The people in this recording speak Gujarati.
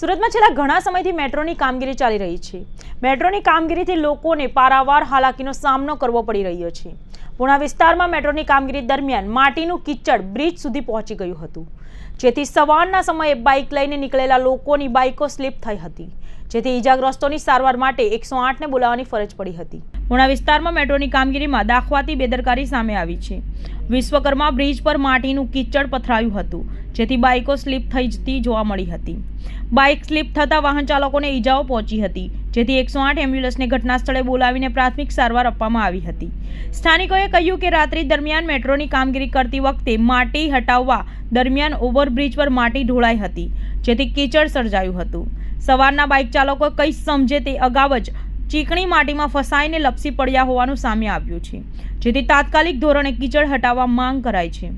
સુરતમાં છેલ્લા ઘણા સમયથી મેટ્રોની કામગીરી ચાલી રહી છે. મેટ્રોની કામગીરીથી લોકોને પારાવાર હાલાકીનો સામનો કરવો પડી રહ્યો છે. પૂણા વિસ્તારમાં મેટ્રોની કામગીરી દરમિયાન માટીનું કિચડ બ્રિજ સુધી પહોંચી ગયું હતું. જેથી સવારના સમયે બાઇક લઈને નીકળેલા લોકોની બાઇકો સ્લીપ થઈ હતી. જેથી ઈજાગ્રસ્તોની સારવાર માટે એકસો આઠને બોલાવવાની ફરજ પડી હતી. પૂણા વિસ્તારમાં મેટ્રોની કામગીરીમાં દાખવાતી બેદરકારી સામે આવી છે. વિશ્વકર્મા બ્રિજ પર માટીનું કિચડ પથરાયું હતું. જેથી બાઇકો સ્લીપ થઈ જતી જોવા મળી હતી. બાઇક સ્લીપ થતાં વાહન ચાલકોને ઈજાઓ પહોંચી હતી, જેથી એકસો આઠ એમ્બ્યુલન્સને ઘટના સ્થળે બોલાવીને પ્રાથમિક સારવાર આપવામાં આવી હતી. સ્થાનિકોએ કહ્યું કે રાત્રિ દરમિયાન મેટ્રોની કામગીરી કરતી વખતે માટી હટાવવા દરમિયાન ઓવરબ્રિજ પર માટી ઢોળાઈ હતી, જેથી કીચડ સર્જાયું હતું. સવારના બાઇક ચાલકો કંઈ સમજે તે અગાઉ જ ચીકણી માટીમાં ફસાઈને લપસી પડ્યા હોવાનું સામે આવ્યું છે, જેથી તાત્કાલિક ધોરણે કીચડ હટાવવા માંગ કરાઈ છે.